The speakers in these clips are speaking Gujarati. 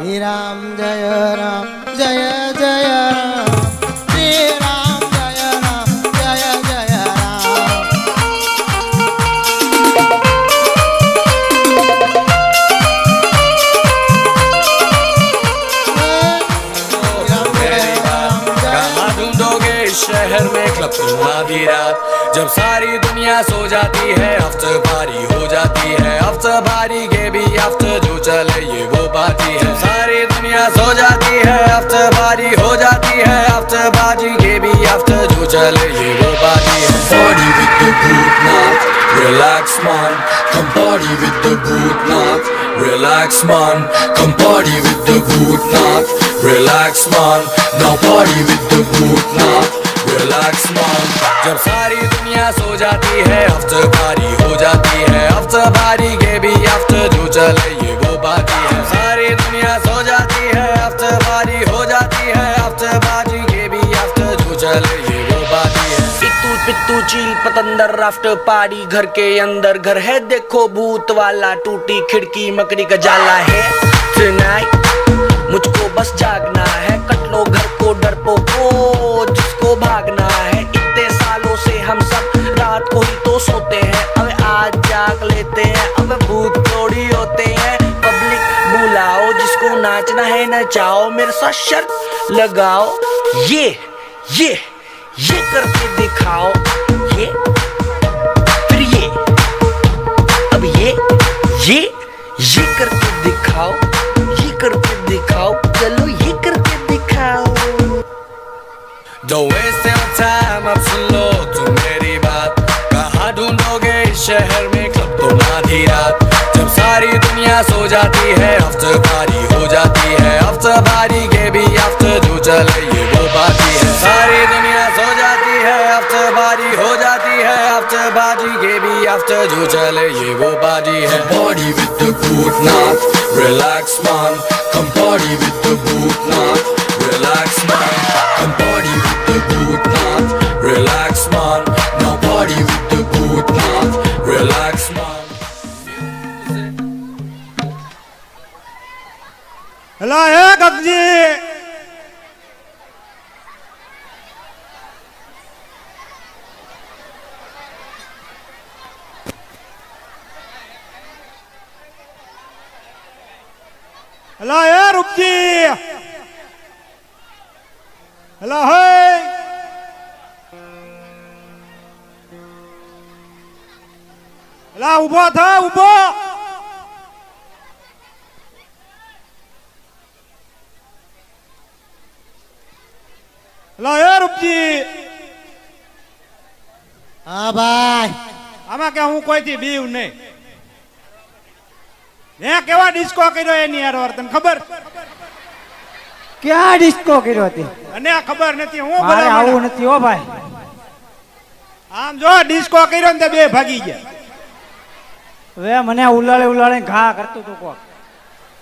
श्री राम, जय राम। जय जय राम। राम शहर में रात। जब सारी दुनिया सो जाती है हफ़्ते भारी हो जाती है। हफ़्ते भारी के भी हफ़्ते जो चले, ये वो बाकी है। जाती है अफ्तर भारी हो जाती है अफ्तर बाजी के भी अफ्तर जो चले ये वो बाती है Party with the Bhutnath, relax man Come party with the Bhutnath, relax man Come party with the Bhutnath, relax man Now party with the Bhutnath, relax man जब सारी दुनिया सो जाती है अफ्तर भारी हो जाती है भारी के भी अफ्तर जो चले ये वो बाती है चील पतंदर आफ्टर पार्टी घर के अंदर। घर है देखो भूत वाला टूटी खिड़की मकड़ी का जाला है। Tonight, मुझको बस जागना है कट लो घर को डरपो को जिसको भागना है। इतने सालों से हम सब रात को ही तो सोते हैं। अब आज जाग लेते हैं अब भूत थोड़ी होते हैं। पब्लिक बुलाओ जिसको नाचना है नचाओ। मेरे साथ शर्त लगाओ ये ये ये करके दिखाओ। ये, फिर ये। अब ये ये ये करके दिखाओ, ये करके दिखाओ, चलो ये करके दिखाओ। अब सुन लो तुम मेरी बात। कहाँ ढूंढोगे शहर में क्लब तुम आधी रात? जब सारी दुनिया सो जाती है भारी हो जाती है अफ्तर भारी के भी अफ्तर जो चले, ये वो बाती है। सारी दुनिया के भी अफ्तर जो चले ये वो बाजी है Party with the Bhutnath, relax man Come party with the Bhutnath, relax હેલા હોય. ભલા ઊભો થા ઊભો હે રૂપજી. હા ભાઈ. આમાં કે હું કોઈથી બીવ નહીં. મેં કેવા ડિસ્કો કર્યો એની યાર તને ખબર? ક્યાં ડિસ્કો કર્યો હતી અને આ ખબર નથી હું મારે આવું નથી હો ભાઈ. આમ જો ડિસ્કો કર્યો ને તે બે ભાગી ગયા. હવે મને ઉલાળે ઉલાળે ઘા કરતો તો કોક.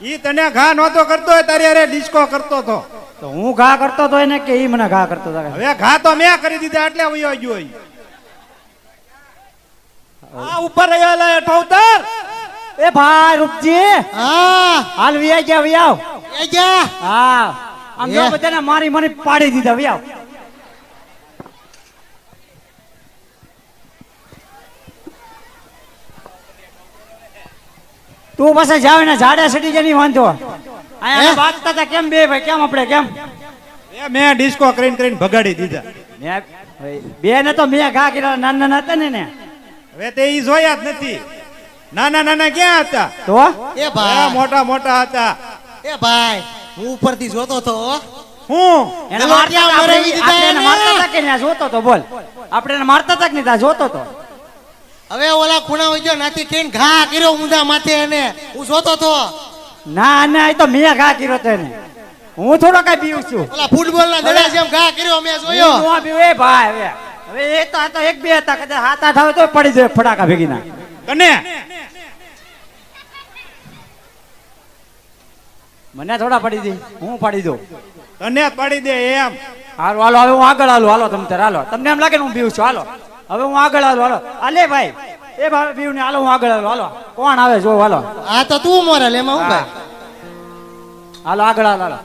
ઈ તને ઘા નહોતો કરતો હોય તારી અરે ડિસ્કો કરતો તો તો હું ઘા કરતો તો એને કે ઈ મને ઘા કરતો હતો. હવે ઘા તો મેં કરી દીધા એટલે વયો ગયો ઈ. આ ઉપર રહેલા હેઠો ઉતર એ ભાઈ રૂપજી હા. હાલ વિયા ગયા વિયાવ. એ જા. હા. આમ જો બધાને મારી મારી પાડી દીધા વિયાવ તું પાસે જાવ ને ઝાડે સડી જની વાંધો. અહીંયા વાગતા હતા કેમ બે ભાઈ કેમ આપણે કેમ? મેં ડિસ્કો કરીને કરીને ભગાડી દીધા. બે ને તો મેં ઘા કર્યા નાના નાના હતા ને ને હવે તે ઈ જોયા જ નથી. નાના નાના ક્યાં હતા? તો? એ એ ભાઈ મોટા મોટા હતા. એ ભાઈ હું ઉપરથી જોતો તો હું. એને મારતા આપણે- એને. મારતા હતા કે ના જોતો તો બોલ. આપણે એને મારતા હતા કે નહીં? ત્યાં જોતો તો. હવે ઓલા ખૂણા હોય ગયો નાથી કઈને ઘા કર્યો ઊંધા માથે એને. હું જોતો તો ના ના એ તો મેં ઘા કર્યો તો એને. હું થોડો કઈ પીવું છું. ઓલા ફૂટબોલ ના દડા જેમ ઘા કર્યો મેં જોયો. હું પીવું, એ ભાઈ હવે. હવે એ તો આ તો એક બે હતા કદાચ હાથ આઠ આવે તો પડી જાય ફટાકા ભેગી ના કને? મને થોડા પાડી દે. હું પાડી દઉં. તને પાડી દે એમ. હાલો હાલો હવે હું આગળ હાલો. હાલો તમે તારે હાલો. તમને એમ લાગે ને હું પીવું છું. હાલો. હવે હું આગળ હાલો. હાલો. અલે ભાઈ. એ ભાઈ પીવું ને હાલો હું આગળ હાલો. હાલો. કોણ આવે જો હાલો. આ તો તું મોરલ એમાં હું ભાઈ હાલો આગળ હાલો હાલો.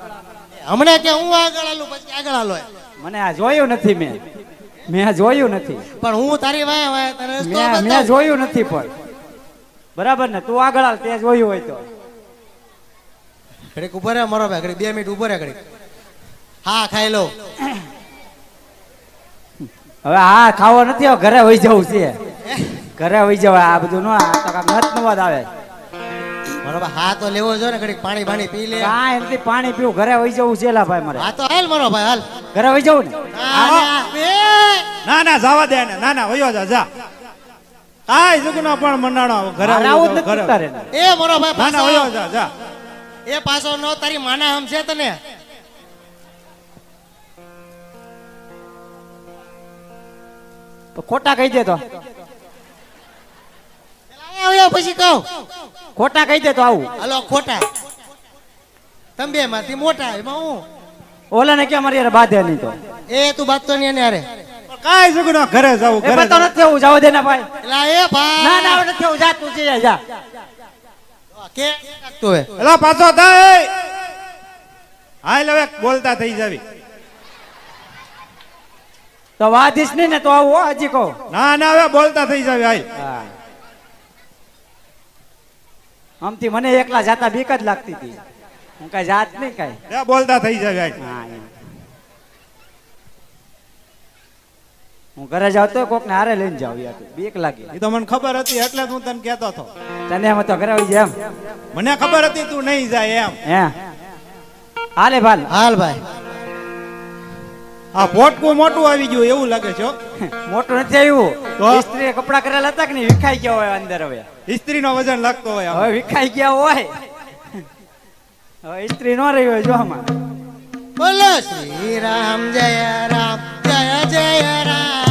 હમણાં કે હું આગળ હાલું પછી આગળ હાલો મને આ જોયું નથી મેં. મેં જોયું નથી. પણ હું તારી વાય વાય તને મેં મેં જોયું નથી પણ. બરાબર ને? તું આગળ હાલ તે જોયું હોય તો. ઘડીક ઊભો રહ્યા મારો ભાઈ ઘડીક બે મિનિટ ઊભો રહ્યા ઘડીક. હા ખાઈ લો. હવે હા ખાવો નથી હવે ઘરે વહી જવું છે. ઘરે વહી જવાય આ બધું નો આ તો કાંઈક નત નવાદ આવે. મારો ભાઈ હા તો લેવો જો ને ઘડીક પાણી પાણી પી લે. હા નથી પાણી પીવું ઘરે વહી જવું છે લા ભાઈ મારે. હા તો હાલ મારો ભાઈ હાલ. ઘરે વહી જવું ને. ના ના જવા દે ને ના ના વયો જા જા. કાંઈ જુગનો પણ મંડાણો ઘરે આવું જ નથી. એ મારો ભાઈ ના ના વયો જા જા. એ પાછો નો તારી માના હમ છે તને? તો ખોટા કહી દે તો. પછી કહું. ખોટા કહી દે તો આવું. હાલો ખોટા. તમે બે માંથી મોટા એમાં હું? ઓલાને કે મારી યાર બાધે નહીં તો? એ તું બાત તો નહીં એને અરે કાઈ જુગનો ઘરે જવું ઘરે તો નથી એવું જાવ દે ને ભાઈ. એલા એ ભાઈ. ના ના નથી એવું જા તું જઈ જા. કે? લાગતું હે એલા પાછો થાય. હાલ હવે બોલતા થઈ જાવી. તો વાદીશ નહીં ને તો આવું હજી કહો. ના ના હવે બોલતા થઈ જાવી હાલ આમથી મને એકલા જાતા બીક જ લાગતી હતી. હું કઈ જાત નહીં કઈ. બોલતા થઈ જાવી હા હું ઘરે જાવ તો કોક ને હારે લઈને જાવ યાર. બીક લાગી. એ તો મને ખબર હતી એટલે હું તને કહેતો હતો. તને એમ તો ઘરે આવી જાય મને ખબર હતી તું નહીં જાય એમ. હે? હાલે ભાલ. હાલ ભાઈ. આ પોટકું મોટું આવી ગયું એવું લાગે છે મોટું નથી આવ્યું. તો? સ્ત્રી કપડા કરેલા હતા કે નહીં? વિખાઈ ગયા હોય અંદર હવે. ઇસ્ત્રીનો વજન લાગતો હોય હવે વિખાઈ ગયા હોય. હવે ઇસ્ત્રી નો રહી હોય જો આમાં. બોલો શ્રી રામ જય રામ જય જય રામ.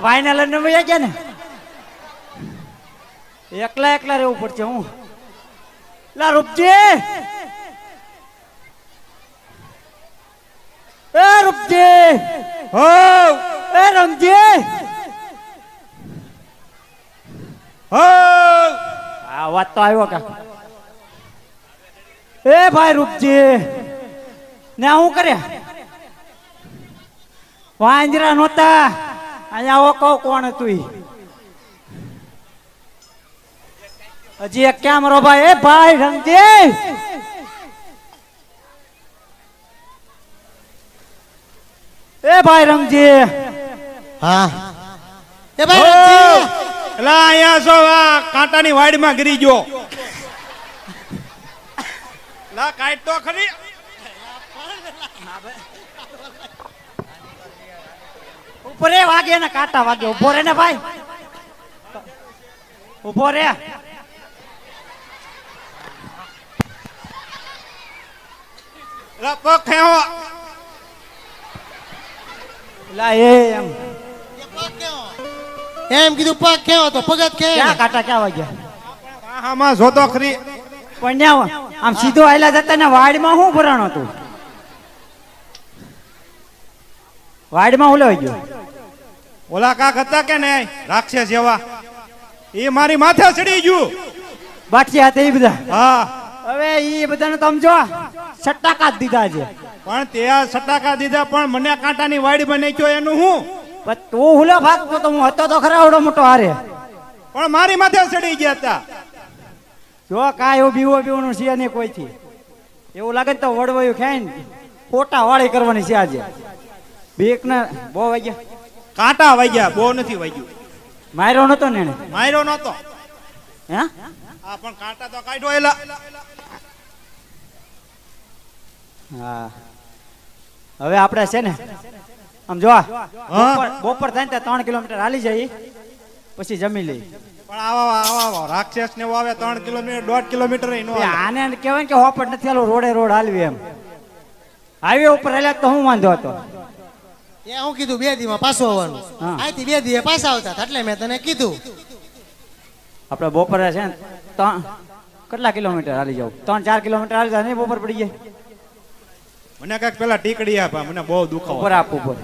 અમારા ભાઈને લઈને વયા ગયા ને. એકલા એકલા રહેવું પડશે હું. લા રૂપજી! એ રૂપજી! હો એ રમજી હો આ વાત તો આવ્યો કા એ ભાઈ રૂપજી! ને હું કરે વાંજરા નહોતા. અહીંયા ઓ કહો કોણ તું? હજી એક કેમ મારો ભાઈ? એ ભાઈ રમજી એ ભાઈ રમજી હા. એ ભાઈ એટલે અહીંયા છો આ કાંટાની વાડીમાં ગીરી ગયો. લા કાઈ તો ખરી. ઉપર એ વાગે ને કાંટા વાગે. ઊભો રે ને ભાઈ. ઊભો રે. પગ ખેવો લા એ એમ? એમ કીધું પગ કેવો તો પગત કે ક્યાં કાંટા ક્યાં વાગ્યા? આમાં જોતો ખરી. પણ આમ સીધો આયલા જતા ને વાડમાં શું ભરાણો હતું? વાડમાં હું લેવાઈ ગયો. ઓલા કાક હતા કે નહીં? રાક્ષસ જેવા. એ મારી માથે ચડી ગયું. બાકી હતા એ બધા. હા. હવે એ બધાને તમે જો સટ્ટાકા દીધા છે. પણ તે આ સટાકા દીધા પણ મને કાંટાની વાડી બને ગયો એનું હું? પણ તું હુલો ભાગતો તો હું હતો તો ખરા ઓડો મોટો હારે. પણ મારી માથે ચડી ગયા હતા. જો કાંઈ એવું બીવો બીવાનું છે નહીં કોઈથી એવું લાગે ને તો વડવાયું ને ફોટા વાળી કરવાની છે આજે. બીક ને બહુ વાગ્યા. કાંટા વાગ્યા બહુ નથી વાગ્યું. માર્યો નતો ને એને માર્યો નતો. હે? આ પણ કાંટા તો કાઢ્યો એલા. હા. હવે આપણે છે ને આમ જો બપોર બપોર થાય ને ત્રણ કિલોમીટર હાલી જાય પછી જમી લઈ પણ આવા આવા રાક્ષસ ને આવે ત્રણ કિલોમીટર દોઢ કિલોમીટર આને કહેવાય કે હોપટ નથી હાલો રોડે રોડ હાલવી એમ. હાઈવે ઉપર હાલ્યા તો હું વાંધો હતો? એ હું કીધું બે દીમાં પાછું આવવાનું. હા. અહીંથી બે દીએ પાછા આવતા હતા, એટલે મેં તને કીધું. આપણે બપોરે છે ને ત્રણ કેટલા કિલોમીટર હાલી જાવ ત્રણ ચાર કિલોમીટર હાલી જાય નહીં બપોર પડી જાય? મને કંઈક પેલા ટીકડી આપા મને બહુ દુખાવો ઉપર આપ ઉપર.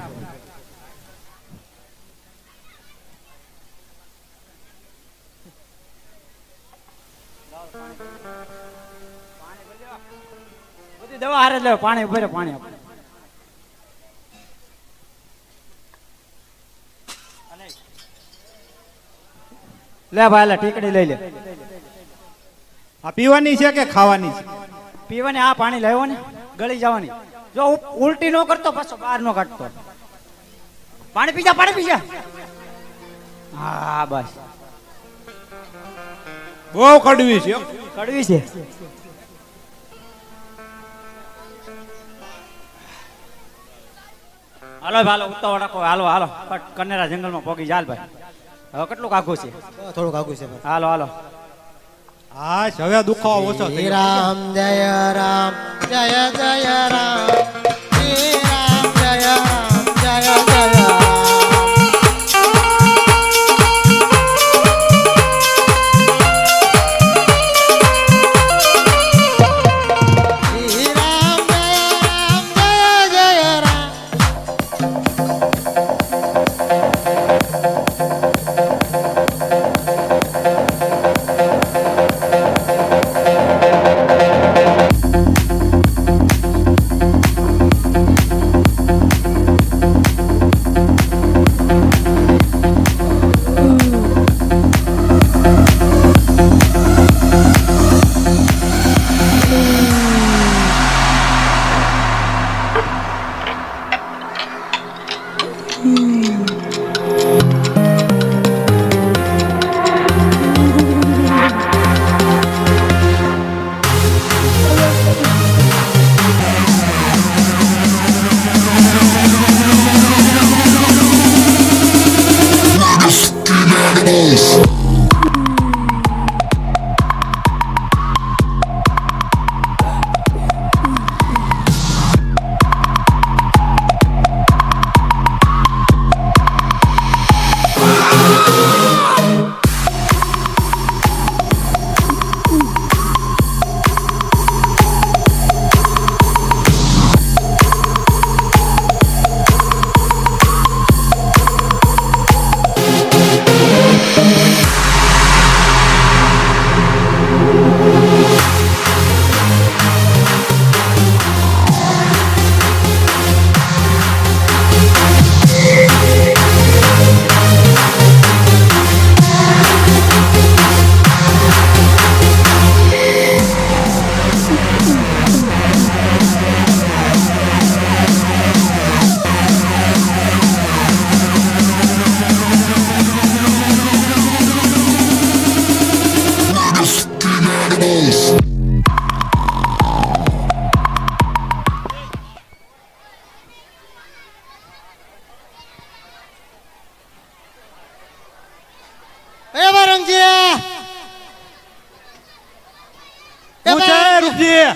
બધી દવા હારે લે પાણી ઉપર પાણી આપ. લે ભાઈ લે ટીકડી લઈ લે. આ પીવાની છે કે ખાવાની છે? પીવાની આ પાણી લેવો ને ગળી જવાની. જો ઉલટી નો કરતો પાછો બહાર નો કાઢતો. પાણી પીજા પાણી પીજા હા બસ. બહુ કડવી છે કડવી છે. હાલો હાલો ઉતાવળ રાખો. હાલો હાલો. કનેરા જંગલમાં પોગી જાલ ભાઈ. હવે કેટલું કાઘું છે? થોડું થોડુંક આગું છે હાલો હાલો. હા હવે દુખાવો ઓછો. રામ જય રામ જય જય રામ. ભાઈ,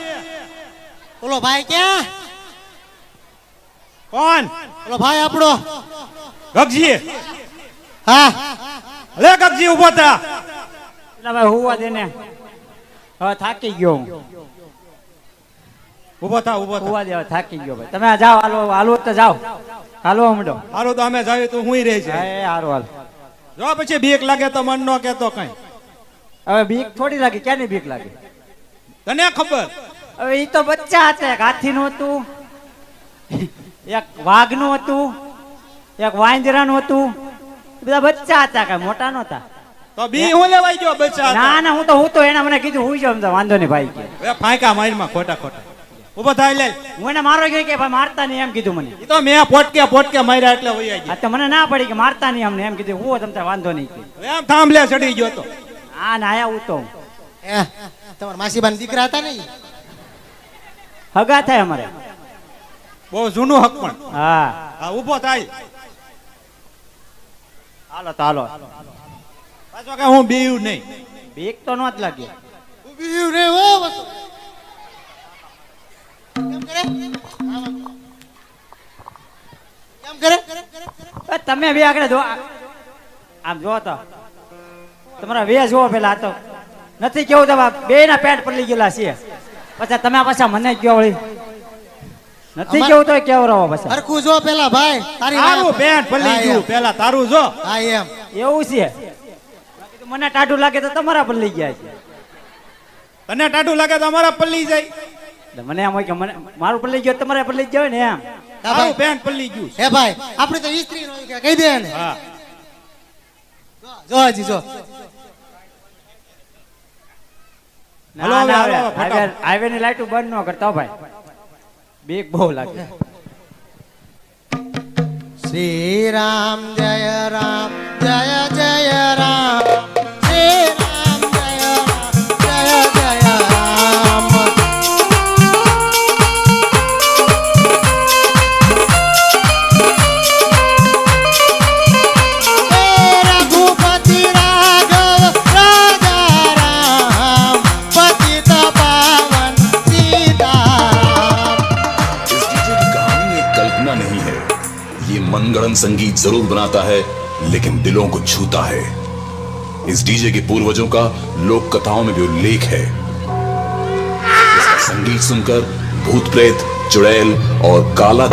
ઓલો ભાઈ ક્યાં? કોણ? ઓલો ભાઈ આપણો. ગગજી હા. લે ગગજી ઊભો એટલે ભાઈ હોવા દે ને. હવે થાકી ગયો હું. ઊભો થા ઊભો થા. દેવા થાકી ગયો ભાઈ. તમે જાઓ હાલો હાલો તો જાઓ. હાલો હમડો. હાલો તો અમે જાવી તો હું રહી છે એ હારો હાલ. જો પછી બીક લાગે તો મન નો કેતો કઈ. હવે બીક થોડી લાગે ક્યાંની બીક લાગે? તને ખબર? હવે ઈ તો બચ્ચા હતા એક હાથીનું હતું એક વાઘનું હતું એક વાંદરાનું હતું. બધા બચ્ચા હતા કઈ મોટા નહોતા. તો બી હું લેવાઈ ગયો બચા ના ના હું તો હું તો એને મને કીધું હું જાઉં વાંધો નહીં ભાઈ કે. ફાંકા મારીમાં ખોટા ખોટા. ઊભો થાય લે. હું એને મારો ગયો કે ભાઈ મારતા નહીં એમ કીધું મને. ઈ તો મેં પોટકે પોટકે માર્યા એટલે હોય આ તો મને ના પડી કે મારતા નહીં અમને એમ કીધું. હું તમને વાંધો નહીં કે. એમ થાંભલે ચડી ગયો તો. હા ના આયા હું તો. તમાર માસીબાન દીકરા હતા ને હગા થાય અમારે. બહુ જૂનું હક પણ. હા. હા ઊભો થાય. હાલો તો હાલો. પાછો કે હું બીયું નહીં. બીક તો નોત જ લાગે. ઊભી રહ્યું રે હો વસો. કેમ કરે? કેમ કરે? તમે બે આગળ જો. આમ જો તો. તમારા વે જુઓ પેલા તો. નથી કેવું તો બે ના પેટ પડી ગયેલા છે પછી તમે પાછા મને કયો વળી? નથી કેવું તો કેવું રહો પછી? હરખું જો પેલા ભાઈ તારી તારું પેટ પલ્લી ગયું પેલા તારું જો. હા એમ. એવું છે. મને ટાઢું લાગે તો તમારા ગયા છે તને ટાઢું લાગે તો અમારા પલ્લી જાય. મને એમ હોય કે મને મારું પડી ગયો તમારા પડી જાય ને એમ. તારું પેન્ટ પલ્લી ગયું હે ભાઈ આપણે તો ઈસ્ત્રી નો કે કહી દે ને હા. જો હજી જો. હાલો. હાઈવે ની લાઈટ બંધ ન કરતા ભાઈ. બીક બહુ લાગે. શ્રી રામ જય રામ. ज़रूर बनाता है, लेकिन दिलों को छूता है। इस डीजे के पूर्वजों का लोक कथाओं में भी उल्लेख है। संगीत सुनकर भूत प्रेत चुड़ैल और काला